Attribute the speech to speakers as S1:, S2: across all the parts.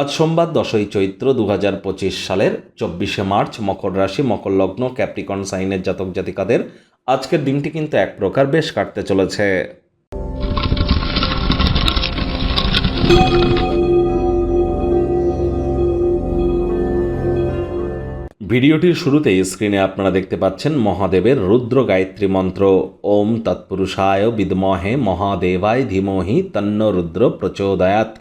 S1: আজ সোমবার দশই চৈত্র দু হাজার পঁচিশ সালের চব্বিশে মার্চ মকর রাশি, মকর লগ্ন, ক্যাপ্রিকন সাইনের জাতক জাতিকাদের আজকের দিনটি কিন্তু এক প্রকার বেশ কাটতে চলেছে। ভিডিওটির শুরুতেই স্ক্রিনে আপনারা দেখতে পাচ্ছেন মহাদেবের রুদ্র গায়ত্রী মন্ত্র। ওম তৎপুরুষায় বিদমহে মহাদেবায় ধীমহি তন্ন রুদ্র প্রচোদয়াত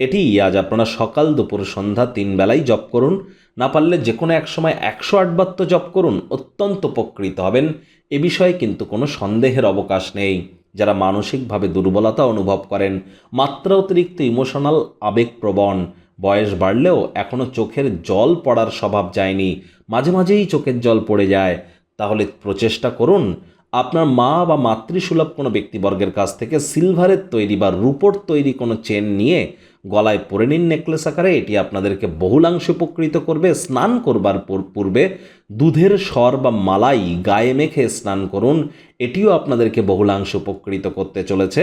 S1: এটি আজ আপনারা সকাল দুপুর সন্ধ্যা তিন বেলাই জপ করুন। না পারলে যে কোনো এক সময় একশো আটবার তো জপ করুন, অত্যন্ত উপকৃত হবেন। এ বিষয়ে কিন্তু কোনো সন্দেহের অবকাশ নেই। যারা মানসিকভাবে দুর্বলতা অনুভব করেন, মাত্রা অতিরিক্ত ইমোশনাল আবেগপ্রবণ, বয়স বাড়লেও এখনও চোখের জল পড়ার স্বভাব যায়নি, মাঝে মাঝেই চোখের জল পড়ে যায়। তাহলে প্রচেষ্টা করুন, আপনার মা বা মাতৃসুলভ কোনো ব্যক্তিবর্গের কাছ থেকে সিলভারের তৈরি বা রূপোর তৈরি কোনো চেন নিয়ে গলায় পরে নিন নেকলেস আকারে, এটি আপনাদেরকে বহুলাংশে উপকৃত করবে। স্নান করবার পূর্বে দুধের স্বর বা মালাই গায়ে মেখে স্নান করুন। এটিও আপনাদেরকে বহুলাংশে উপকৃত করতে চলেছে।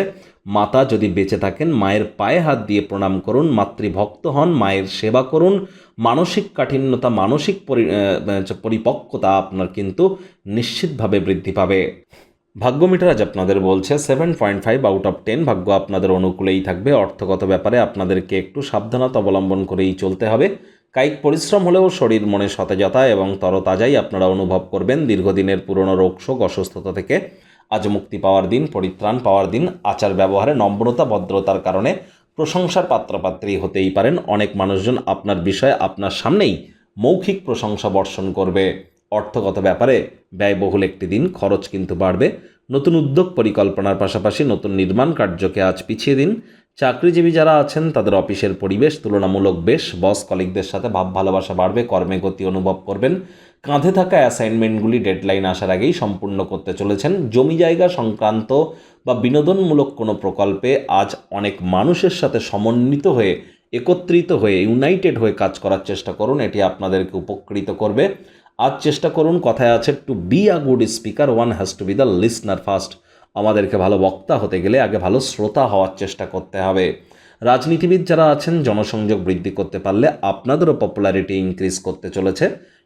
S1: মাতা যদি বেঁচে থাকেন, মায়ের পায়ে হাত দিয়ে প্রণাম করুন, মাতৃভক্ত হন, মায়ের সেবা করুন। মানসিক কাঠিন্যতা, মানসিক পরিপক্কতা আপনার কিন্তু নিশ্চিতভাবে বৃদ্ধি পাবে। ভাগ্য মিটার আজ আপনাদের বলছে seven point five out of ten ভাগ্য আপনাদের অনুকূলেই থাকবে। অর্থগত ব্যাপারে আপনাদেরকে একটু সাবধানতা অবলম্বন করেই চলতে হবে। কায়িক পরিশ্রম হলেও শরীর মনে সতেজতা এবং তরতাজাই আপনারা অনুভব করবেন দীর্ঘদিনের পুরনো রোগশোক অসুস্থতা থেকে। আজ মুক্তি পাওয়ার দিন, পরিত্রাণ পাওয়ার দিন, আচার ব্যবহারে নম্রতা, ভদ্রতার কারণে প্রশংসার পাত্রপাত্রী হতেই পারেন। অনেক মানুষজন আপনার বিষয়ে আপনার সামনেই মৌখিক প্রশংসা বর্ষণ করবে। অর্থগত ব্যাপারে ব্যয়বহুল একটি দিন, খরচ কিন্তু বাড়বে। নতুন উদ্যোগ পরিকল্পনার পাশাপাশি নতুন নির্মাণ কার্যকে আজ পিছিয়ে দিন। চাকরিজীবী যারা আছেন, তাদের অফিসের পরিবেশ তুলনামূলক বেশ। বস কলিগদের সাথে ভাব ভালোবাসা বাড়বে, কর্মে গতি অনুভব করবেন। কাঁধে থাকা অ্যাসাইনমেন্টগুলি ডেডলাইন আসার আগেই সম্পূর্ণ করতে চলেছেন। জমি জায়গা সংক্রান্ত বা বিনোদনমূলক কোনো প্রকল্পে আজ অনেক মানুষের সাথে সমন্বিত হয়ে, একত্রিত হয়ে ইউনাইটেড হয়ে কাজ করার চেষ্টা করুন। এটি আপনাদেরকে উপকৃত করবে। আজ চেষ্টা করুন, কথায় আছে to be a good speaker one has to be the listener first আমাদেরকে ভালো বক্তা হতে গেলে আগে ভালো শ্রোতা হওয়ার চেষ্টা করতে হবে। রাজনীতিবিদ যারা আছেন, জনসংযোগ বৃদ্ধি করতে পারলে আপনাদেরও পপুলারিটি ইনক্রিজ করতে চলেছে।